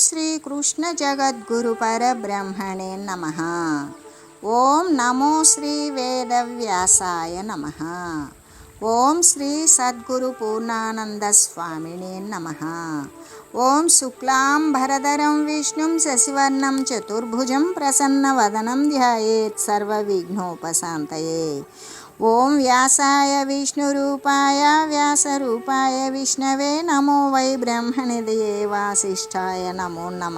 श्रीकृष्णजगद्गुरुपरब्रह्मणे नम। ओं नमो श्री श्रीवेदव्यासाय नम। ओं श्री सद्गुरुपूर्णानन्दस्वामिने नम। ओं शुक्ला भरधरं विष्णुं शशिवर्णं चतुर्भुजं प्रसन्नवदनं ध्यायेत् सर्वविघ्नोपशान्तये। శశివర్ణం చతుర్భుజం ప్రసన్నవదనం ధ్యాయేత్ సర్వవిఘ్నోపశాంతయే ఓం వ్యాసాయ విష్ణురూపాయ వ్యాసరూపాయ విష్ణవే నమో వై బ్రహ్మనిధయే వాసిష్ఠాయ నమో నమ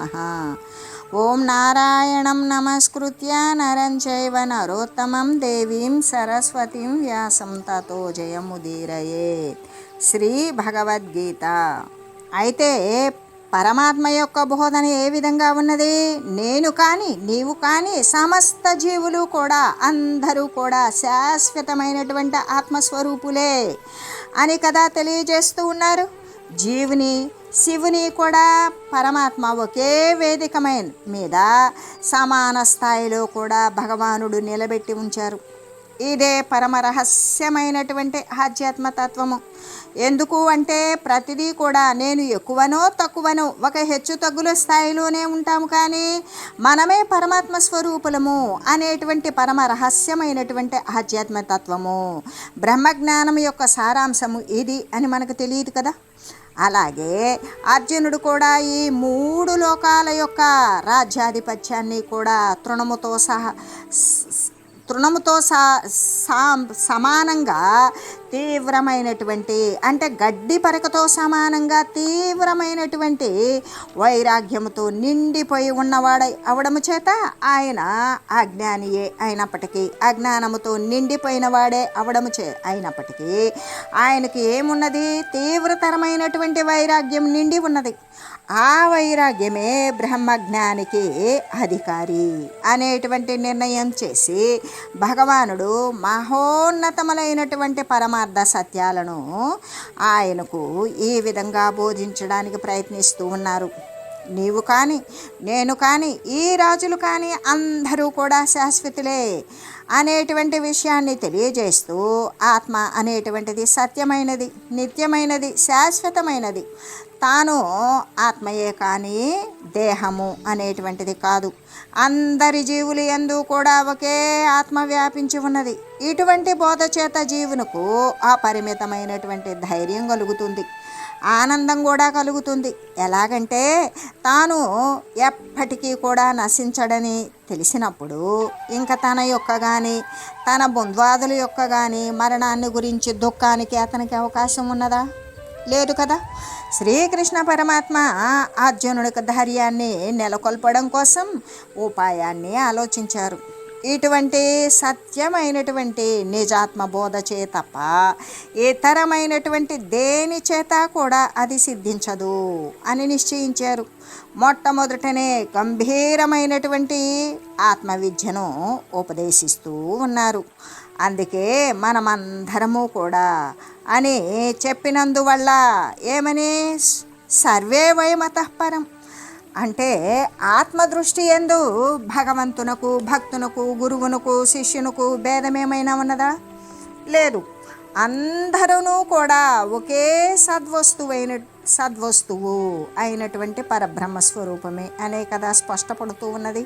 ఓం నారాయణం నమస్కృత్య నరం చైవ నరోత్తమం దేవీం సరస్వతిం వ్యాసం తతో జయముదీరయేత్ శ్రీ భగవద్గీత అయితే పరమాత్మ యొక్క బోధన ఏ విధంగా ఉన్నది? నేను కానీ నీవు కానీ సమస్త జీవులు కూడా అందరూ కూడా శాశ్వతమైనటువంటి ఆత్మస్వరూపులే అని కదా తెలియజేస్తూ ఉన్నారు. జీవుని శివుని కూడా పరమాత్మ ఒకే వేదికమైన మీద సమాన స్థాయిలో కూడా భగవానుడు నిలబెట్టి ఉంచారు. ఇదే పరమ రహస్యమైనటువంటి ఆధ్యాత్మ తత్వము ఎందుకు అంటే ప్రతిదీ కూడా నేను ఎక్కువనో తక్కువనో ఒక హెచ్చు తగ్గుల స్థాయిలోనే ఉంటాము కానీ మనమే పరమాత్మ స్వరూపులము అనేటువంటి పరమ రహస్యమైనటువంటి ఆధ్యాత్మ తత్వము బ్రహ్మజ్ఞానం యొక్క సారాంశము ఇది అని మనకు తెలియదు కదా. అలాగే అర్జునుడు కూడా ఈ మూడు లోకాల యొక్క రాజ్యాధిపత్యాన్ని కూడా తృణముతో సహా తృణముతో సా సమానంగా తీవ్రమైనటువంటి అంటే గడ్డి పరకతో సమానంగా తీవ్రమైనటువంటి వైరాగ్యముతో నిండిపోయి ఉన్నవాడై అవడము చేత ఆయన అజ్ఞానియే అయినప్పటికీ అజ్ఞానముతో నిండిపోయిన వాడే అవడము చే అయినప్పటికీ ఆయనకి ఏమున్నది? తీవ్రతరమైనటువంటి వైరాగ్యం నిండి ఉన్నది. ఆ వైరాగ్యమే బ్రహ్మజ్ఞానికి అధికారి అనేటువంటి నిర్ణయం చేసి భగవానుడు మహోన్నతములైనటువంటి పరమార్థ సత్యాలను ఆయనకు ఈ విధంగా బోధించడానికి ప్రయత్నిస్తూ ఉన్నారు. నీవు కానీ నేను కానీ ఈ రాజులు కానీ అందరూ కూడా శాశ్వతులే అనేటువంటి విషయాన్ని తెలియజేస్తూ ఆత్మ అనేటువంటిది సత్యమైనది నిత్యమైనది శాశ్వతమైనది. తాను ఆత్మయే కానీ దేహము అనేటువంటిది కాదు. అందరి జీవులు ఎందు కూడా ఒకే ఆత్మ వ్యాపించి ఉన్నది. ఇటువంటి బోధ చేత జీవునకు అపరిమితమైనటువంటి ధైర్యం కలుగుతుంది. ఆనందం కూడా కలుగుతుంది. ఎలాగంటే తాను ఎప్పటికీ కూడా నశించడని తెలిసినప్పుడు ఇంకా తన యొక్క కానీ తన బంధువాదుల యొక్క కానీ మరణాన్ని గురించి దుఃఖానికి అతనికి అవకాశం ఉన్నదా? లేదు కదా. శ్రీకృష్ణ పరమాత్మ అర్జునుడికి ధైర్యాన్ని నెలకొల్పడం కోసం ఉపాయాన్ని ఆలోచించారు. ఇటువంటి సత్యమైనటువంటి నిజాత్మ బోధ చే తప్ప ఇతరమైనటువంటి దేని చేత కూడా అది సిద్ధించదు అని నిశ్చయించారు. మొట్టమొదటనే గంభీరమైనటువంటి ఆత్మవిద్యను ఉపదేశిస్తూ ఉన్నారు. అందుకే మనమందరము కూడా అని చెప్పినందువల్ల ఏమని? సర్వే వయమతఃపరం అంటే ఆత్మదృష్టి ఎందు భగవంతునకు భక్తునకు గురువునకు శిష్యునకు భేదమేమైనా ఉన్నదా? లేదు. అందరూ కూడా ఒకే సద్వస్తువైన సద్వస్తువు అయినటువంటి పరబ్రహ్మ స్వరూపమే అనే కదా స్పష్టపడుతూ ఉన్నది.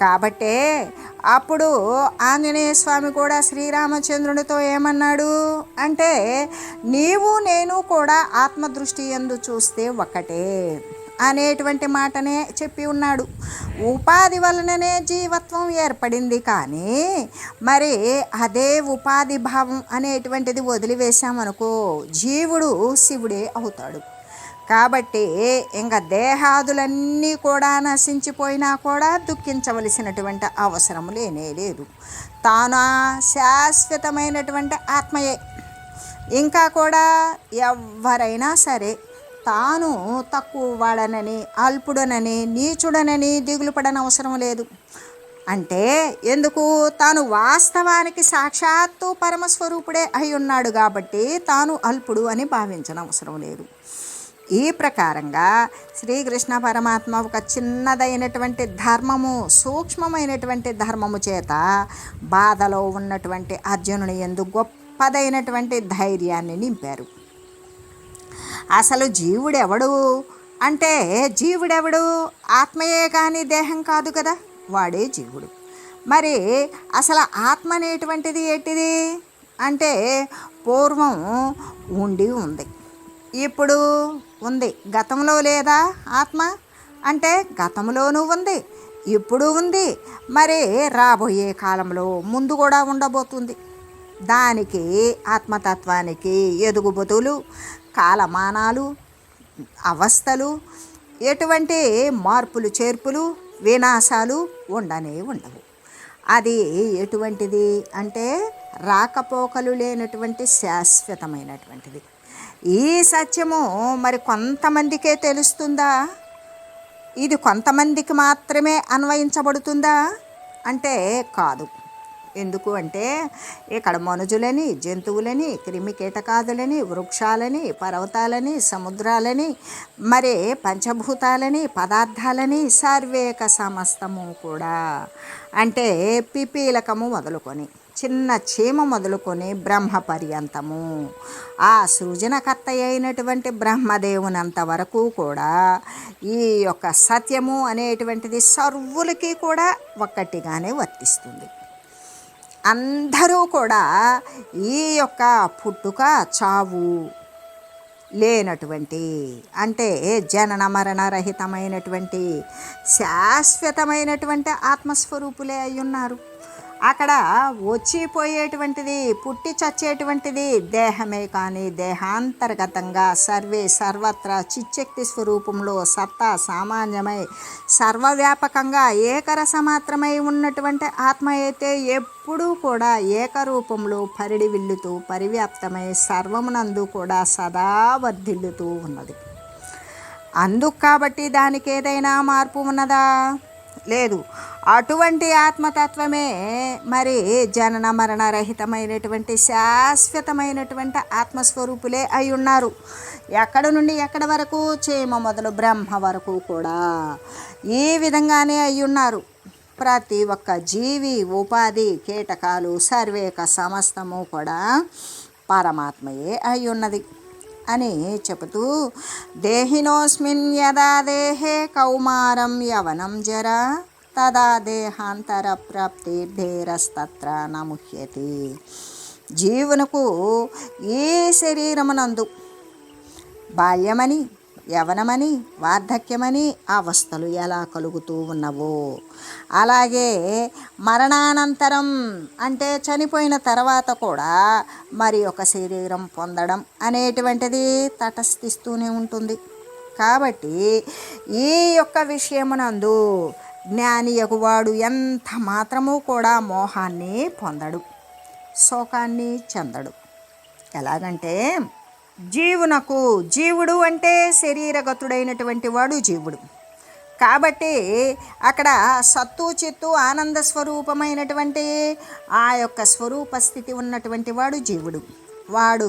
కాబట్టే అప్పుడు ఆంజనేయ స్వామి కూడా శ్రీరామచంద్రునితో ఏమన్నాడు అంటే నీవు నేను కూడా ఆత్మదృష్టి ఎందు చూస్తే ఒకటే. అనేటువంటి మాటనే చెప్పి ఉన్నాడు. ఉపాధి వలననే జీవత్వం ఏర్పడింది కానీ మరి అదే ఉపాధి భావం అనేటువంటిది వదిలివేశామనుకో జీవుడు శివుడే అవుతాడు. కాబట్టి ఇంకా దేహాదులన్నీ కూడా నశించిపోయినా కూడా దుఃఖించవలసినటువంటి అవసరం లేనే లేదు. తాను శాశ్వతమైనటువంటి ఆత్మయే. ఇంకా కూడా ఎవరైనా సరే తాను తక్కువ వాడనని అల్పుడనని నీచుడనని దిగులు పడనవసరం లేదు. అంటే ఎందుకు? తాను వాస్తవానికి సాక్షాత్తు పరమస్వరూపుడే అయి ఉన్నాడు కాబట్టి తాను అల్పుడు అని భావించనవసరం లేదు. ఈ ప్రకారంగా శ్రీకృష్ణ పరమాత్మ ఒక చిన్నదైనటువంటి ధర్మము సూక్ష్మమైనటువంటి ధర్మము చేత బాధలో ఉన్నటువంటి అర్జునుని ఎందు గొప్పదైనటువంటి ధైర్యాన్ని నింపారు. అసలు జీవుడెవడు? అంటే జీవుడెవడు? ఆత్మయే కానీ దేహం కాదు కదా వాడే జీవుడు. మరి అసలు ఆత్మ అనేటువంటిది ఏంటిది? అంటే పూర్వం ఉండి ఉంది. ఇప్పుడు ఉంది. గతంలో లేదా ఆత్మ? అంటే గతంలోనూ ఉంది. ఇప్పుడు ఉంది. మరి రాబోయే కాలంలో ముందు కూడా ఉండబోతుంది. దానికి ఆత్మతత్వానికి ఎదుగుబతులు కాలమానాలు అవస్థలు ఎటువంటి మార్పులు చేర్పులు వినాశాలు ఉండనే ఉండవు. అది ఎటువంటిది అంటే రాకపోకలు లేనటువంటి శాశ్వతమైనటువంటిది. ఈ సత్యము మరి కొంతమందికే తెలుస్తుందా? ఇది కొంతమందికి మాత్రమే అన్వయించబడుతుందా? అంటే కాదు. ఎందుకు అంటే ఇక్కడ మనుజులని జంతువులని క్రిమి కీటకాదులని వృక్షాలని పర్వతాలని సముద్రాలని మరి పంచభూతాలని పదార్థాలని సర్వేక సమస్తము కూడా. అంటే పిపీలకము మొదలుకొని చిన్న చీమ మొదలుకొని బ్రహ్మ పర్యంతము. ఆ సృజనకర్త అయినటువంటి బ్రహ్మదేవునంత వరకు కూడా ఈ యొక్క సత్యము అనేటువంటిది సర్వులకి కూడా ఒక్కటిగానే వర్తిస్తుంది. అందరూ కూడా ఈ యొక్క పుట్టుక చావు లేనటువంటి అంటే జనన మరణ రహితమైనటువంటి శాశ్వతమైనటువంటి ఆత్మస్వరూపులే అయి ఉన్నారు అక్కడ వచ్చిపోయేటువంటిది పుట్టి చచ్చేటువంటిది దేహమే కానీ దేహాంతర్గతంగా సర్వే సర్వత్రా చిచ్చక్తి స్వరూపంలో సత్తా సామాన్యమై సర్వవ్యాపకంగా ఏకరసమాత్రమై ఉన్నటువంటి ఆత్మ అయితే ఎప్పుడూ కూడా ఏకరూపంలో పరిడి విల్లుతూ పరివ్యాప్తమై సర్వమునందు కూడా సదా వర్ధిల్లుతూ ఉన్నది. అందుకు కాబట్టి దానికి ఏదైనా మార్పు ఉన్నదా? లేదు. అటువంటి ఆత్మతత్వమే మరి జనన మరణ రహితమైనటువంటి శాశ్వతమైనటువంటి ఆత్మస్వరూపులే అయి ఉన్నారు. ఎక్కడ నుండి ఎక్కడ వరకు? చీమ మొదలు బ్రహ్మ వరకు కూడా ఈ విధంగానే అయి ఉన్నారు. ప్రతి ఒక్క జీవి ఉపాధి కీటకాలు సర్వేక సమస్తము కూడా పరమాత్మయే అయి ఉన్నది. అని చెబుతూ దేహినోస్మిన్ యదా దేహే కౌమారం యవనం జరా తదా దేహాంతర ప్రాప్తి భేరస్తత్ర నముహ్యతి. జీవునకు ఈ శరీరమునందు బాల్యమని యవనమని వార్ధక్యమని అవస్థలు ఎలా కలుగుతూ ఉన్నవో. అలాగే మరణానంతరం అంటే చనిపోయిన తర్వాత కూడా మరి ఒక శరీరం పొందడం అనేటువంటిది తటస్థిస్తూనే ఉంటుంది. కాబట్టి ఈ యొక్క విషయమునందు జ్ఞాని ఎగువాడు ఎంత మాత్రము కూడా మోహాన్ని పొందడు. శోకాన్ని చెందడు. ఎలాగంటే జీవునకు జీవుడు అంటే శరీరగతుడైనటువంటి వాడు జీవుడు. కాబట్టి అక్కడ సత్తు చిత్తు ఆనంద స్వరూపమైనటువంటి ఆ యొక్క స్వరూప స్థితి ఉన్నటువంటి వాడు జీవుడు. వాడు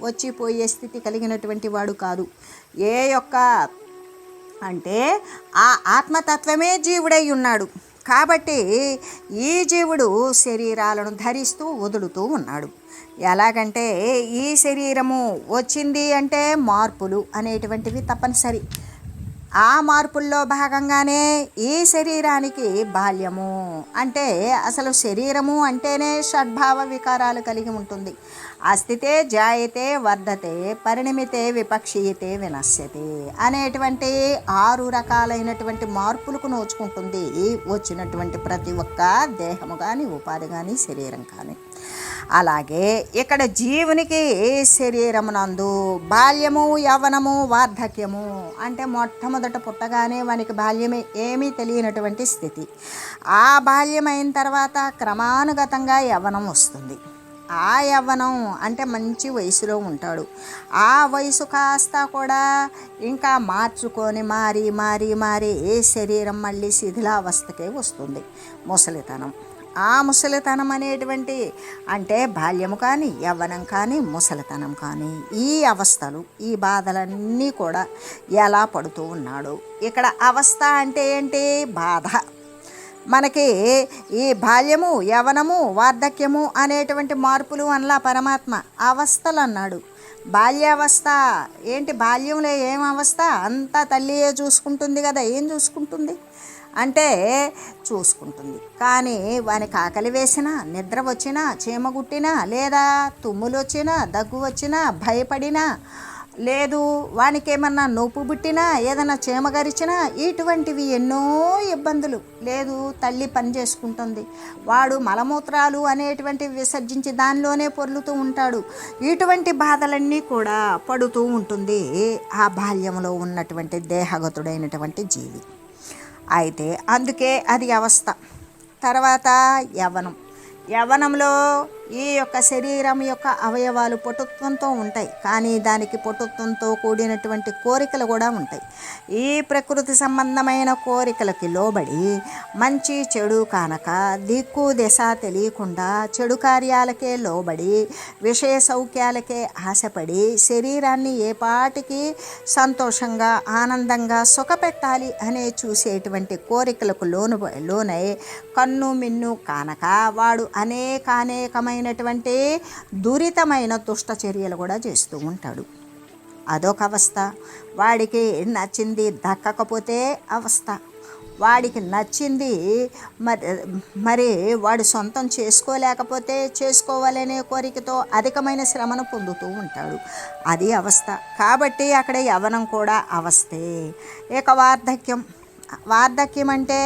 వచ్చిపోయే స్థితి కలిగినటువంటి వాడు కాదు. ఏ యొక్క అంటే ఆ ఆత్మతత్వమే జీవుడై ఉన్నాడు. కాబట్టి ఈ జీవుడు శరీరాలను ధరిస్తూ వదులుతూ ఉన్నాడు. ఎలాగంటే ఈ శరీరము వచ్చింది అంటే మార్పులు అనేటువంటివి తప్పనిసరి. ఆ మార్పుల్లో భాగంగానే ఈ శరీరానికి బాల్యము. అంటే అసలు శరీరము అంటేనే షడ్భావ వికారాలు కలిగి ఉంటుంది. అస్థితే జాయతే వర్ధతే పరిణమితే విపక్షీయతే వినశ్యతే అనేటువంటి ఆరు రకాలైనటువంటి మార్పులకు నోచుకుంటుంది వచ్చినటువంటి ప్రతి ఒక్క దేహము కానీ ఉపాధి కానీ శరీరం కానీ. అలాగే ఇక్కడ జీవునికి శరీరమునందు బాల్యము యవనము వార్ధక్యము అంటే మొట్టమొదట పుట్టగానే వానికి బాల్యమే ఏమీ తెలియనటువంటి స్థితి. ఆ బాల్యం అయిన తర్వాత క్రమానుగతంగా యవనం వస్తుంది. ఆ యవ్వనం అంటే మంచి వయసులో ఉంటాడు. ఆ వయసు కాస్త కూడా ఇంకా మార్చుకొని మారి మారి మారి ఏ శరీరం మళ్ళీ శిథిలావస్థకే వస్తుంది. ముసలితనం. ఆ ముసలితనం అనేటువంటి అంటే బాల్యము కానీ యవ్వనం కానీ ముసలితనం కానీ ఈ అవస్థలు ఈ బాధలన్నీ కూడా ఎలా పడుతూ ఉన్నాడు. ఇక్కడ అవస్థ అంటే ఏంటి? బాధ. మనకి ఈ బాల్యము యవనము వార్ధక్యము అనేటువంటి మార్పులు అనలా పరమాత్మ అవస్థలు అన్నాడు బాల్యావస్థ ఏంటి బాల్యంలో ఏం అవస్థ? అంతా తల్లియే చూసుకుంటుంది కదా ఏం చూసుకుంటుంది? అంటే చూసుకుంటుంది. కానీ వానికి ఆకలి వేసినా నిద్ర వచ్చినా చీమ గుట్టినా లేదా తుమ్ములు వచ్చినా దగ్గు వచ్చినా భయపడినా లేదు వానికి ఏమన్నా నొప్పు పుట్టినా ఏదైనా చీమ గరిచినా ఇటువంటివి ఎన్నో ఇబ్బందులు. లేదు తల్లి పని చేసుకుంటుంది. వాడు మలమూత్రాలు అనేటువంటివి విసర్జించి దానిలోనే పొర్లుతూ ఉంటాడు. ఇటువంటి బాధలన్నీ కూడా పడుతూ ఉంటుంది ఆ బాల్యంలో ఉన్నటువంటి దేహగతుడైనటువంటి జీవి. అయితే అందుకే అది అవస్థ. తర్వాత యవ్వనం యవ్వనంలో ఈ యొక్క శరీరం యొక్క అవయవాలు పటుత్వంతో ఉంటాయి. కానీ దానికి పటుత్వంతో కూడినటువంటి కోరికలు కూడా ఉంటాయి. ఈ ప్రకృతి సంబంధమైన కోరికలకి లోబడి మంచి చెడు కానక దిక్కు దిశ తెలియకుండా చెడు కార్యాలకే లోబడి విషయ సౌఖ్యాలకే ఆశపడి శరీరాన్ని ఏ పాటికి సంతోషంగా ఆనందంగా సుఖపెట్టాలి అనే చూసేటువంటి కోరికలకు లోను లోనై కన్ను మిన్ను కానక వాడు అనేకానేకమైన రకమైనటువంటి దురితమైన దుష్ట చర్యలు కూడా చేస్తూ ఉంటాడు. అదొక అవస్థ. వాడికి నచ్చింది దక్కకపోతే అవస్థ. వాడికి నచ్చింది మరి మరి వాడు సొంతం చేసుకోలేకపోతే చేసుకోవాలనే కోరికతో అధికమైన శ్రమను పొందుతూ ఉంటాడు. అది అవస్థ. కాబట్టి అక్కడ యవనం కూడా అవస్థే. ఇక వార్ధక్యం వార్ధక్యం అంటే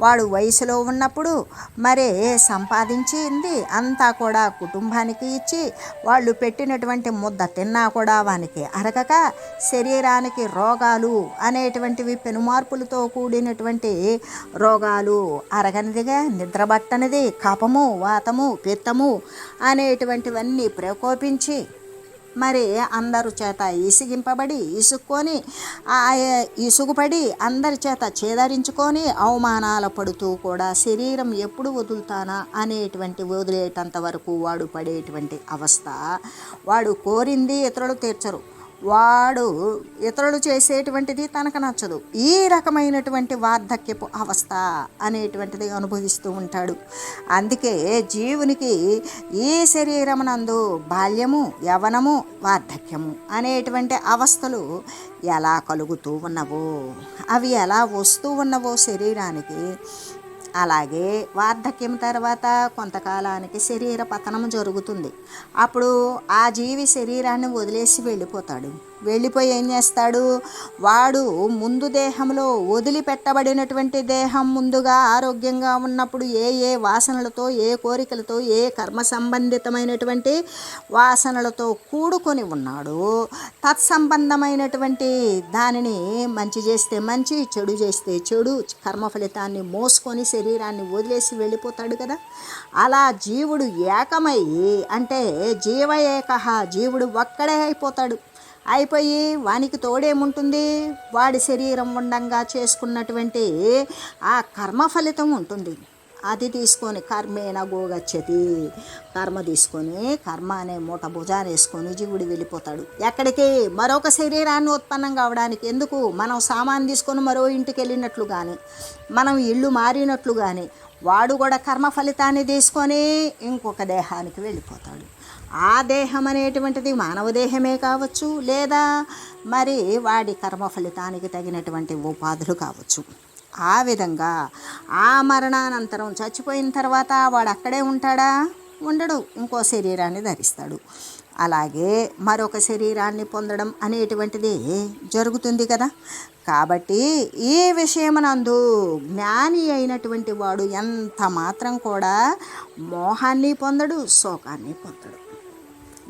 వాడు వయసులో ఉన్నప్పుడు మరే సంపాదించింది అంతా కూడా కుటుంబానికి ఇచ్చి వాళ్ళు పెట్టినటువంటి ముద్ద తిన్నా కూడా వానికి అరగక శరీరానికి రోగాలు అనేటువంటివి పెనుమార్పులతో కూడినటువంటి రోగాలు అరగనిదిగా నిద్రబట్టనిది కపము వాతము పిత్తము అనేటువంటివన్నీ ప్రకోపించి మరి అందరు చేత ఇసిగింపబడి ఇసుక్కొని ఇసుగుపడి అందరి చేత చేదరించుకొని అవమానాలు పడుతూ కూడా శరీరం ఎప్పుడు వదులుతానా అనేటువంటి వదిలేటంత వరకు వాడు పడేటువంటి అవస్థ. వాడు కోరింది ఇతరులు తీర్చరు. వాడు ఇతరులు చేసేటువంటిది తనకు నచ్చదు. ఈ రకమైనటువంటి వార్ధక్యపు అవస్థ అనేటువంటిది అనుభవిస్తూ ఉంటాడు. అందుకే జీవునికి ఈ శరీరమునందు బాల్యము యవనము వార్ధక్యము అనేటువంటి అవస్థలు ఎలా కలుగుతూ ఉన్నవో అవి ఎలా వస్తూ ఉన్నవో శరీరానికి అలాగే వార్ధక్యం తర్వాత కొంతకాలానికి శరీర పతనం జరుగుతుంది. అప్పుడు ఆ జీవి శరీరాన్ని వదిలేసి వెళ్ళిపోతాడు. వెళ్ళిపోయి ఏం చేస్తాడు? వాడు ముందు దేహంలో వదిలిపెట్టబడినటువంటి దేహం ముందుగా ఆరోగ్యంగా ఉన్నప్పుడు ఏ ఏ వాసనలతో ఏ కోరికలతో ఏ కర్మ సంబంధితమైనటువంటి వాసనలతో కూడుకొని ఉన్నాడు. తత్సంబంధమైనటువంటి దానిని మంచి చేస్తే మంచి చెడు చేస్తే చెడు కర్మ ఫలితాన్ని మోసుకొని శరీరాన్ని వదిలేసి వెళ్ళిపోతాడు కదా. అలా జీవుడు ఏకమై అంటే జీవ ఏకహ జీవుడు ఒక్కడే అయిపోతాడు. అయిపోయి వానికి తోడేముంటుంది? వాడి శరీరం ఉండంగా చేసుకున్నటువంటి ఆ కర్మ ఫలితం ఉంటుంది. అది తీసుకొని కర్మేన గోగచ్చతి. కర్మ తీసుకొని కర్మ అనే మూట భుజాన్ని వేసుకొని జీవుడు వెళ్ళిపోతాడు. ఎక్కడికి? మరొక శరీరాన్ని ఉత్పన్నం కావడానికి. ఎందుకు? మనం సామాన్ తీసుకొని మరో ఇంటికి వెళ్ళినట్లు కానీ మనం ఇల్లు మారినట్లు కానీ వాడు కూడా కర్మ ఫలితాన్ని తీసుకొని ఇంకొక దేహానికి వెళ్ళిపోతాడు. ఆ దేహం అనేటువంటిది మానవ దేహమే కావచ్చు లేదా మరి వాడి కర్మ ఫలితానికి తగినటువంటి ఉపాధులు కావచ్చు. ఆ విధంగా ఆ మరణానంతరం చచ్చిపోయిన తర్వాత వాడు అక్కడే ఉంటాడా? ఉండడు. ఇంకో శరీరాన్ని ధరిస్తాడు. అలాగే మరొక శరీరాన్ని పొందడం అనేటువంటిది జరుగుతుంది కదా. కాబట్టి ఈ విషయమునందు జ్ఞాని అయినటువంటి వాడు ఎంత మాత్రం కూడా మోహాన్ని పొందడు శోకాన్ని పొందడు.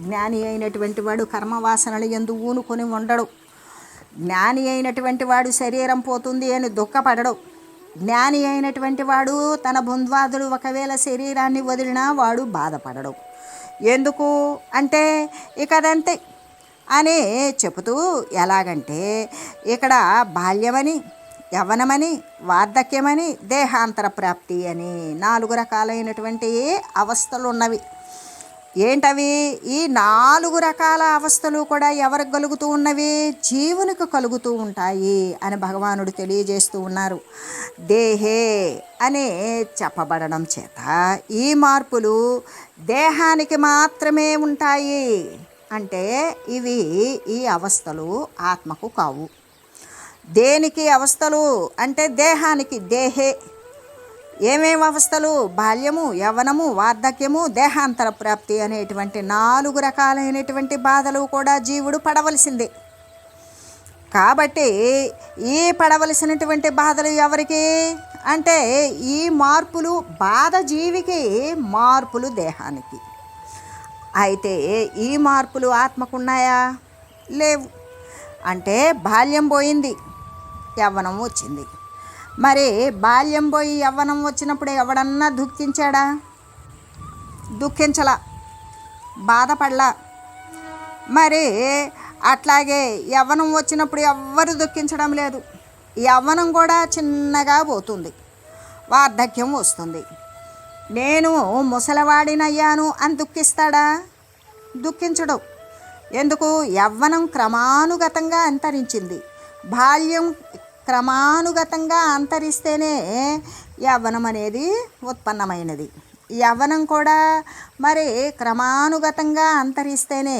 జ్ఞాని అయినటువంటి వాడు కర్మవాసనలు ఎందు ఊనుకొని ఉండడు. జ్ఞాని అయినటువంటి వాడు శరీరం పోతుంది అని దుఃఖపడడు. జ్ఞాని అయినటువంటి వాడు తన బంధ్వాదులు ఒకవేళ శరీరాన్ని వదిలినా వాడు బాధపడడు. ఎందుకు? అంటే ఇక అదంతే. అని చెబుతూ ఎలాగంటే ఇక్కడ బాల్యమని యవనమని వార్ధక్యమని దేహాంతర ప్రాప్తి అని నాలుగు రకాలైనటువంటి అవస్థలు ఉన్నవి ఏంటవి? ఈ నాలుగు రకాల అవస్థలు కూడా ఎవరికి కలుగుతూ ఉన్నవి? జీవునికి కలుగుతూ ఉంటాయి అని భగవానుడు తెలియజేస్తూ ఉన్నారు. దేహే అనే చెప్పబడడం చేత ఈ మార్పులు దేహానికి మాత్రమే ఉంటాయి. అంటే ఇవి ఈ అవస్థలు ఆత్మకు కావు. దేనికి అవస్థలు? అంటే దేహానికి. దేహే. ఏమేమి అవస్థలు? బాల్యము యవ్వనము వార్ధక్యము దేహాంతర ప్రాప్తి అనేటువంటి నాలుగు రకాలైనటువంటి బాధలు కూడా జీవుడు పడవలసిందే. కాబట్టి ఈ పడవలసినటువంటి బాధలు ఎవరికి? అంటే ఈ మార్పులు బాధ జీవికి మార్పులు దేహానికి. అయితే ఈ మార్పులు ఆత్మకున్నాయా? లేవు. అంటే బాల్యం పోయింది యవ్వనం వచ్చింది. మరి బాల్యం పోయి యవ్వనం వచ్చినప్పుడు ఎవడన్నా దుఃఖించాడా? దుఃఖించలా. బాధపడలా. మరి అట్లాగే యవ్వనం వచ్చినప్పుడు ఎవ్వరు దుఃఖించడం లేదు. యవ్వనం కూడా చిన్నగా పోతుంది. వార్ధక్యం వస్తుంది. నేను ముసలవాడినయ్యాను అని దుఃఖిస్తాడా? దుఃఖించడు. ఎందుకు? యవ్వనం క్రమానుగతంగా అంతరించింది. బాల్యం క్రమానుగతంగా అంతరిస్తేనే యవ్వనం అనేది ఉత్పన్నమైనది. యవ్వనం కూడా మరి క్రమానుగతంగా అంతరిస్తేనే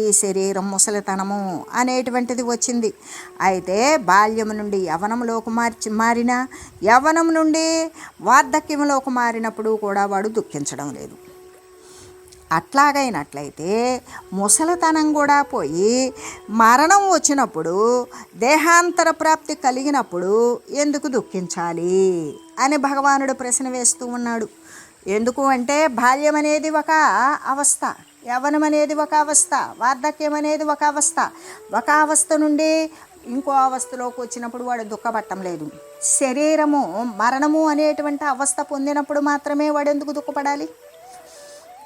ఈ శరీరం ముసలితనము అనేటువంటిది వచ్చింది. అయితే బాల్యం నుండి యవనంలోకి మార్చి మారిన యవ్వనం నుండి వార్ధక్యంలోకి మారినప్పుడు కూడా వాడు దుఃఖించడం లేదు. అట్లాగైనట్లయితే ముసలితనం కూడా పోయి మరణం వచ్చినప్పుడు దేహాంతర ప్రాప్తి కలిగినప్పుడు ఎందుకు దుఃఖించాలి అని భగవానుడు ప్రశ్న వేస్తూ ఉన్నాడు. ఎందుకు అంటే బాల్యం అనేది ఒక అవస్థ యవనం అనేది ఒక అవస్థ వార్ధక్యం అనేది ఒక అవస్థ. ఒక అవస్థ నుండి ఇంకో అవస్థలోకి వచ్చినప్పుడు వాడు దుఃఖపట్టం లేదు. శరీరము మరణము అనేటువంటి అవస్థ పొందినప్పుడు మాత్రమే వాడు ఎందుకు దుఃఖపడాలి?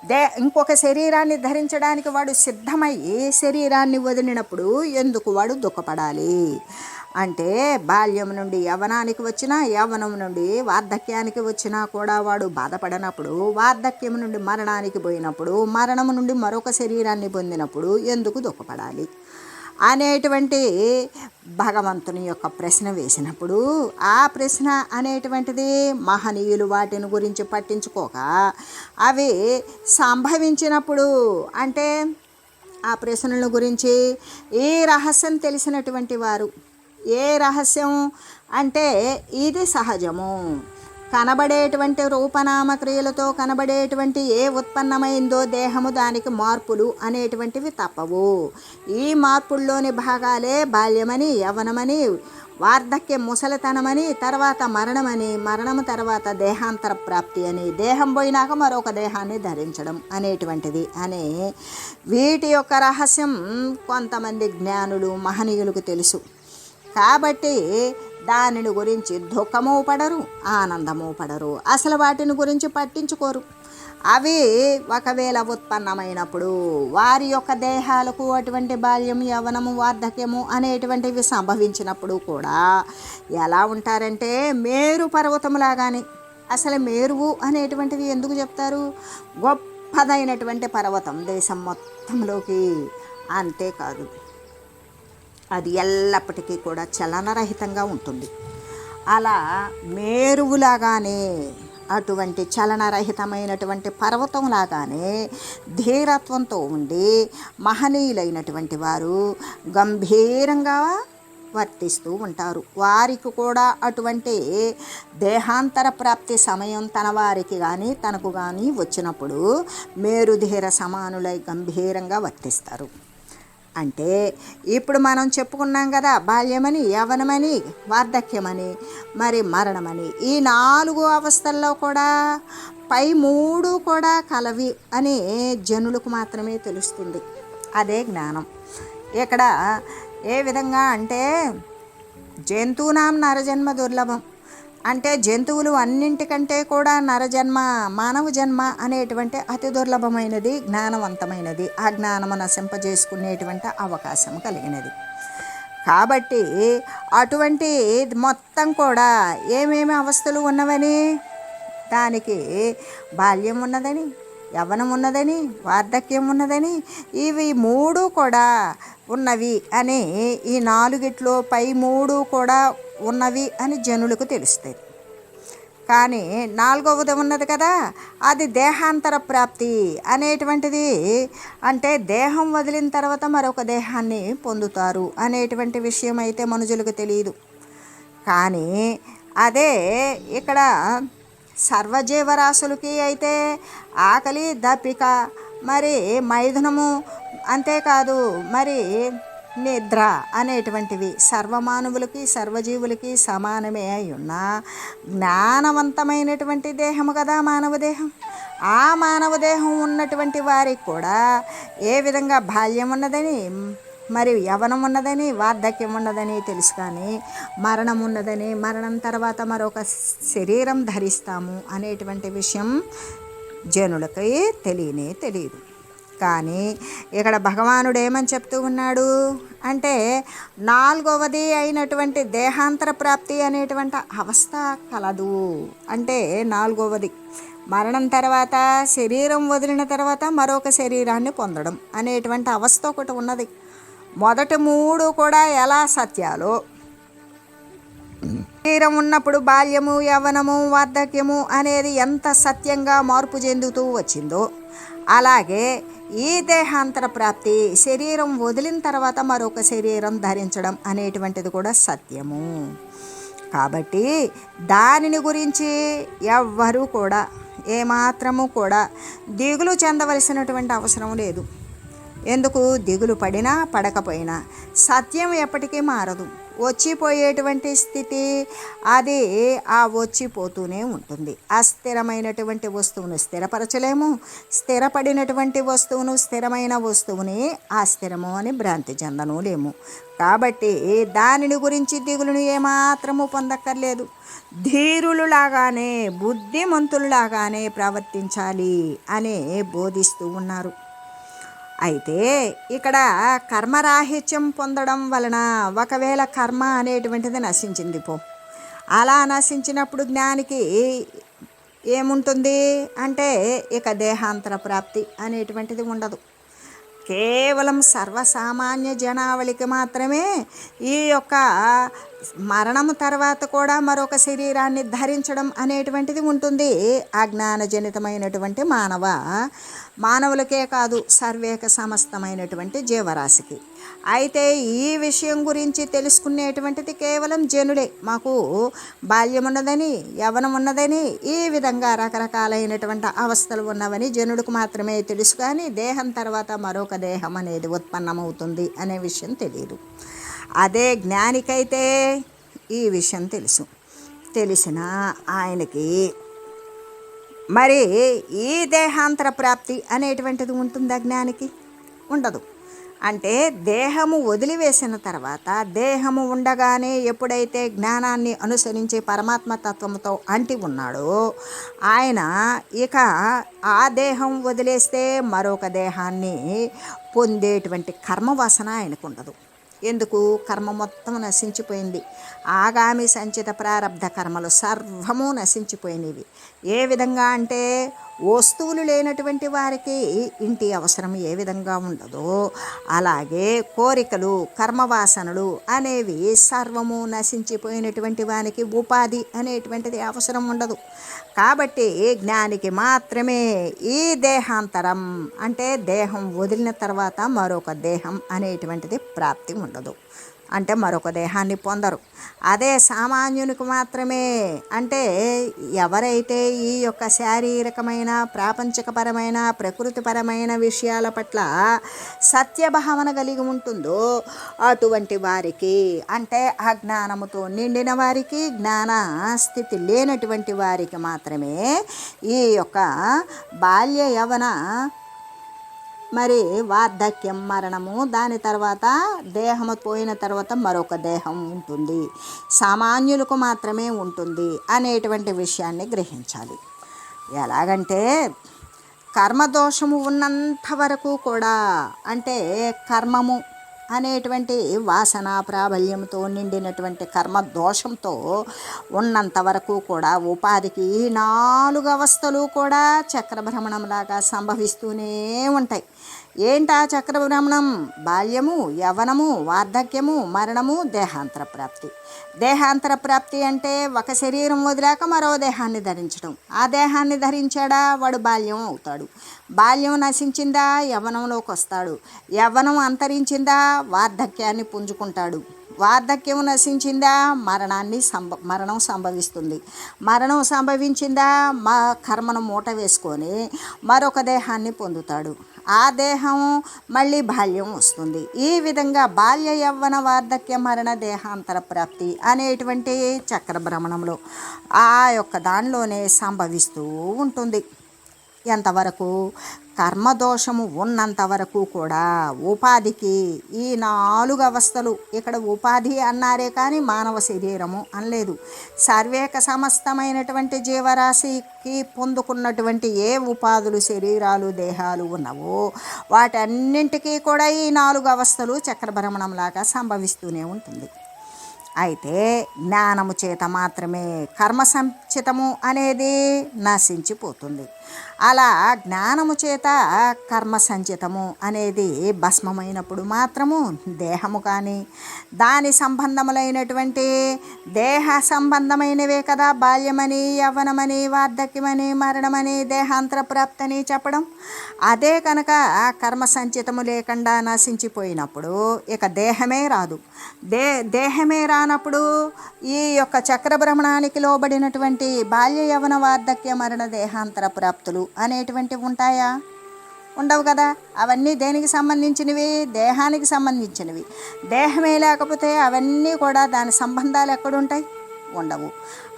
దే ఇంకొక శరీరాన్ని ధరించడానికి వాడు సిద్ధమయ్యి శరీరాన్ని వదిలినప్పుడు ఎందుకు వాడు దుఃఖపడాలి? అంటే బాల్యం నుండి యవనానికి వచ్చినా యవనం నుండి వార్ధక్యానికి వచ్చినా కూడా వాడు బాధపడినప్పుడు వార్ధక్యం నుండి మరణానికి పోయినప్పుడు మరణం నుండి మరొక శరీరాన్ని పొందినప్పుడు ఎందుకు దుఃఖపడాలి? అనేటువంటి భగవంతుని యొక్క ప్రశ్న వేసినప్పుడు ఆ ప్రశ్న అనేటువంటిది మహనీయులు వాటిని గురించి పట్టించుకోక అవి సంభవించినప్పుడు అంటే ఆ ప్రశ్నల గురించి ఏ రహస్యం తెలిసినటువంటి వారు? ఏ రహస్యం? అంటే ఇది సహజము. కనబడేటువంటి రూపనామ క్రియలతో కనబడేటువంటి ఏ ఉత్పన్నమైందో దేహము దానికి మార్పులు అనేటువంటివి తప్పవు. ఈ మార్పుల్లోని భాగాలే బాల్యమని యవనమని వార్ధక్య ముసలితనమని తర్వాత మరణమని మరణము తర్వాత దేహాంతర ప్రాప్తి అని దేహం పోయినాక మరొక దేహాన్ని ధరించడం అనేటువంటిది అనే వీటి యొక్క రహస్యం కొంతమంది జ్ఞానులు మహనీయులకు తెలుసు. కాబట్టి దానిని గురించి దుఃఖము పడరు ఆనందము పడరు. అసలు వాటిని గురించి పట్టించుకోరు. అవి ఒకవేళ ఉత్పన్నమైనప్పుడు వారి యొక్క దేహాలకు అటువంటి బాల్యం యవనము వార్ధక్యము అనేటువంటివి సంభవించినప్పుడు కూడా ఎలా ఉంటారంటే మేరు పర్వతములాగానే అసలు మేరువు అనేటువంటివి ఎందుకు చెప్తారు? గొప్పదైనటువంటి పర్వతం దేశం మొత్తంలోకి అంతేకాదు అది ఎల్లప్పటికీ కూడా చలనరహితంగా ఉంటుంది. అలా మేరువులాగానే అటువంటి చలనరహితమైనటువంటి పర్వతంలాగానే ధీరత్వంతో ఉండి మహనీయులైనటువంటి వారు గంభీరంగా వర్తిస్తూ ఉంటారు. వారికి కూడా అటువంటి దేహాంతర ప్రాప్తి సమయం తన వారికి కానీ తనకు కానీ వచ్చినప్పుడు మేరుధీర సమానులై గంభీరంగా వర్తిస్తారు. అంటే ఇప్పుడు మనం చెప్పుకున్నాం కదా బాల్యమని యవనమని వార్ధక్యమని మరి మరణమని. ఈ నాలుగు అవస్థల్లో కూడా పై మూడు కూడా కలవి అని జనులకు మాత్రమే తెలుస్తుంది. అదే జ్ఞానం. ఇక్కడ ఏ విధంగా అంటే జంతువునాం నరజన్మ దుర్లభం. అంటే జంతువులు అన్నింటికంటే కూడా నరజన్మ మానవ జన్మ అనేటువంటి అతి దుర్లభమైనది జ్ఞానవంతమైనది. ఆ జ్ఞానము నశింపజేసుకునేటువంటి అవకాశం కలిగినది. కాబట్టి అటువంటి మొత్తం కూడా ఏమేమి అవస్థలు ఉన్నవని? దానికి బాల్యం ఉన్నదని యవ్వనం ఉన్నదని వార్ధక్యం ఉన్నదని ఇవి మూడు కూడా ఉన్నవి అని ఈ నాలుగిట్లో పై మూడు కూడా ఉన్నవి అని జనులకు తెలుస్తాయి కానీ నాలుగవది ఉన్నది కదా అది దేహాంతర ప్రాప్తి అనేటువంటిది. అంటే దేహం వదిలిన తర్వాత మరొక దేహాన్ని పొందుతారు అనేటువంటి విషయం అయితే మనుషులకు తెలియదు. కానీ అదే ఇక్కడ సర్వజీవరాశులకి అయితే ఆకలి దప్పిక మరి మైథునము అంతేకాదు మరి నిద్ర అనేటువంటివి సర్వమానవులకి సర్వజీవులకి సమానమే అయి ఉన్న జ్ఞానవంతమైనటువంటి దేహము కదా మానవ దేహం. ఆ మానవ దేహం ఉన్నటువంటి వారికి కూడా ఏ విధంగా బాల్యం ఉన్నదని మరియు యవనం ఉన్నదని వార్ధక్యం ఉన్నదని తెలుసు కానీ మరణం ఉన్నదని మరణం తర్వాత మరొక శరీరం ధరిస్తాము అనేటువంటి విషయం జనులకి తెలియనే తెలియదు. కానీ ఇక్కడ భగవానుడు ఏమని చెప్తూ ఉన్నాడు అంటే నాలుగవది అయినటువంటి దేహాంతర ప్రాప్తి అనేటువంటి అవస్థ కలదు. అంటే నాలుగవది మరణం తర్వాత శరీరం వదిలిన తర్వాత మరొక శరీరాన్ని పొందడం అనేటువంటి అవస్థ ఒకటి ఉన్నది. మొదటి మూడు కూడా ఎలా సత్యాలు? శరీరం ఉన్నప్పుడు బాల్యము యవనము వార్ధక్యము అనేది ఎంత సత్యంగా మార్పు చెందుతూ వచ్చిందో అలాగే ఈ దేహాంతర ప్రాప్తి శరీరం వదిలిన తర్వాత మరొక శరీరం ధరించడం అనేటువంటిది కూడా సత్యము. కాబట్టి దానిని గురించి ఎవ్వరూ కూడా ఏమాత్రము కూడా దిగులు చెందవలసినటువంటి అవసరం లేదు. ఎందుకు? దిగులు పడినా పడకపోయినా సత్యం ఎప్పటికీ మారదు. వచ్చిపోయేటువంటి స్థితి అది ఆ వచ్చిపోతూనే ఉంటుంది. అస్థిరమైనటువంటి వస్తువును స్థిరపరచలేము. స్థిరపడినటువంటి వస్తువును స్థిరమైన వస్తువుని అస్థిరము అని భ్రాంతి చెందను లేము కాబట్టి దానిని గురించి దిగులును ఏమాత్రము పొందక్కర్లేదు. ధీరులులాగానే బుద్ధిమంతులులాగానే ప్రవర్తించాలి అనే బోధిస్తూ ఉన్నారు. అయితే ఇక్కడ కర్మరాహిత్యం పొందడం వలన ఒకవేళ కర్మ అనేటువంటిది నశించింది పో. అలా నశించినప్పుడు జ్ఞానికి ఏముంటుంది? అంటే ఇక దేహాంతర ప్రాప్తి అనేటువంటిది ఉండదు. కేవలం సర్వసామాన్య జనావళికి మాత్రమే ఈ యొక్క మరణం తర్వాత కూడా మరొక శరీరాన్ని ధరించడం అనేటువంటిది ఉంటుంది. అజ్ఞానజనితమైనటువంటి మానవ మానవులకే కాదు సర్వేక సమస్తమైనటువంటి జీవరాశికి. అయితే ఈ విషయం గురించి తెలుసుకునేటువంటిది కేవలం జనుడే. మాకు బాల్యం ఉన్నదని యవనం ఉన్నదని ఈ విధంగా రకరకాలైనటువంటి అవస్థలు ఉన్నవని జనుడికి మాత్రమే తెలుసు కానీ దేహం తర్వాత మరొక దేహం అనేది ఉత్పన్నమవుతుంది అనే విషయం తెలియదు అదే జ్ఞానికైతే ఈ విషయం తెలుసు. తెలిసిన ఆయనకి మరి ఈ దేహాంతర ప్రాప్తి అనేటువంటిది ఉంటుందా జ్ఞానికి? ఉండదు. అంటే దేహము వదిలివేసిన తర్వాత దేహము ఉండగానే ఎప్పుడైతే జ్ఞానాన్ని అనుసరించి పరమాత్మ తత్వంతో అంటి ఉన్నాడో ఆయన ఇక ఆ దేహం వదిలేస్తే మరొక దేహాన్ని పొందేటువంటి కర్మవాసన ఆయనకు ఉండదు ఎందుకు? కర్మ మొత్తం నశించిపోయింది. ఆగామి సంచిత ప్రారబ్ధ కర్మలు సర్వము నశించిపోయినవి. ఏ విధంగా అంటే వస్తువులు లేనటువంటి వారికి ఇంటి అవసరం ఏ విధంగా ఉండదో అలాగే కోరికలు కర్మవాసనలు అనేవి సర్వము నశించిపోయినటువంటి వానికి ఉపాధి అనేటువంటిది అవసరం ఉండదు. కాబట్టి జ్ఞానికి మాత్రమే ఈ దేహాంతరం అంటే దేహం వదిలిన తర్వాత మరొక దేహం అనేటువంటిది ప్రాప్తి ఉండదు. అంటే మరొక దేహాన్ని పొందరు. అదే సామాన్యునికి మాత్రమే. అంటే ఎవరైతే ఈ యొక్క శారీరకమైన ప్రాపంచికపరమైన ప్రకృతిపరమైన విషయాల పట్ల సత్యభావన కలిగి ఉంటుందో అటువంటి వారికి అంటే అజ్ఞానముతో నిండిన వారికి జ్ఞాన స్థితి లేనటువంటి వారికి మాత్రమే ఈ యొక్క బాల్య యవన మరి వార్ధక్యం మరణము దాని తర్వాత దేహము పోయిన తర్వాత మరొక దేహం ఉంటుంది. సామాన్యులకు మాత్రమే ఉంటుంది అనేటువంటి విషయాన్ని గ్రహించాలి. ఎలాగంటే కర్మదోషము ఉన్నంత వరకు కూడా అంటే కర్మము అనేటువంటి వాసన ప్రాబల్యంతో నిండినటువంటి కర్మ దోషంతో ఉన్నంత వరకు కూడా ఉపాధికి ఈ నాలుగు అవస్థలు కూడా చక్రభ్రమణంలాగా సంభవిస్తూనే ఉంటాయి. ఏంటా చక్రభ్రమణం? బాల్యము యవనము వార్ధక్యము మరణము దేహాంతర ప్రాప్తి. దేహాంతర ప్రాప్తి అంటే ఒక శరీరం వదిలాక మరో దేహాన్ని ధరించడం. ఆ దేహాన్ని ధరించాడా? వాడు బాల్యం అవుతాడు. బాల్యం నశించిందా? యవనంలోకి వస్తాడు. యవనం అంతరించిందా? వార్ధక్యాన్ని పుంజుకుంటాడు. వార్ధక్యం నశించిందా? మరణాన్ని సంభ మరణం సంభవిస్తుంది. మరణం సంభవించిందా? మా కర్మను మూట వేసుకొని మరొక దేహాన్ని పొందుతాడు. ఆ దేహం మళ్ళీ బాల్యం వస్తుంది. ఈ విధంగా బాల్య యవ్వన వార్ధక్య మరణ దేహాంతర ప్రాప్తి అనేటువంటి చక్రభ్రమణంలో ఆ యొక్క దానిలోనే సంభవిస్తూ ఉంటుంది. ఎంతవరకు? కర్మదోషము ఉన్నంత వరకు కూడా ఉపాధికి ఈ నాలుగు అవస్థలు ఇక్కడ ఉపాధి అన్నారే కానీ మానవ శరీరము అనలేదు. సర్వేక సమస్తమైనటువంటి జీవరాశికి పొందుకున్నటువంటి ఏ ఉపాధులు శరీరాలు దేహాలు ఉన్నవో వాటన్నింటికీ కూడా ఈ నాలుగు అవస్థలు చక్రభ్రమణంలాగా సంభవిస్తూనే ఉంటుంది. అయితే జ్ఞానము చేత మాత్రమే కర్మ సంచితము అనేది నశించిపోతుంది. అలా జ్ఞానము చేత కర్మ సంచితము అనేది భస్మమైనప్పుడు మాత్రము దేహము కానీ దాని సంబంధములైనటువంటి దేహ సంబంధమైనవే కదా బాల్యమని యవ్వనమని వార్ధక్యమని మరణమని దేహాంతర ప్రాప్తని చెప్పడం. అదే కనుక కర్మ సంచితము లేకుండా నశించిపోయినప్పుడు ఇక దేహమే రాదు. దే దేహమే రానప్పుడు ఈ యొక్క చక్రభ్రమణానికి లోబడినటువంటి బాల్య యవన వార్ధక్య మరణ దేహాంతర ప్రాప్తులు అనేటువంటివి ఉంటాయా? ఉండవు కదా. అవన్నీ దేనికి సంబంధించినవి? దేహానికి సంబంధించినవి. దేహమే లేకపోతే అవన్నీ కూడా దాని సంబంధాలు ఎక్కడుంటాయి? ఉండవు.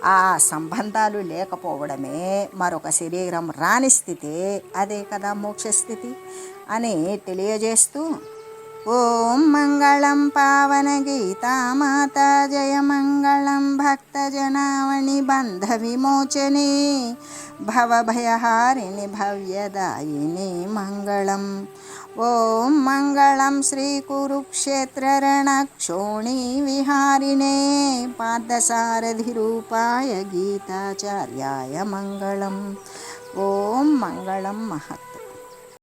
ఆ సంబంధాలు లేకపోవడమే మరొక శరీరం రాని స్థితి అదే కదా మోక్ష స్థితి అని తెలియజేస్తూ ఓం మంగళం పావన గీతామాత జయ మంగళం భక్తజనావణి బంధ విమోచనే భవభయహారిణి భవ్యదాయిని మంగళం. ఓం మంగళం శ్రీకురుక్షేత్రరణక్షోణి విహారిణే పార్థసారథిరూపాయ గీతాచార్యాయ మంగళం. ఓం మంగళం మహత్వ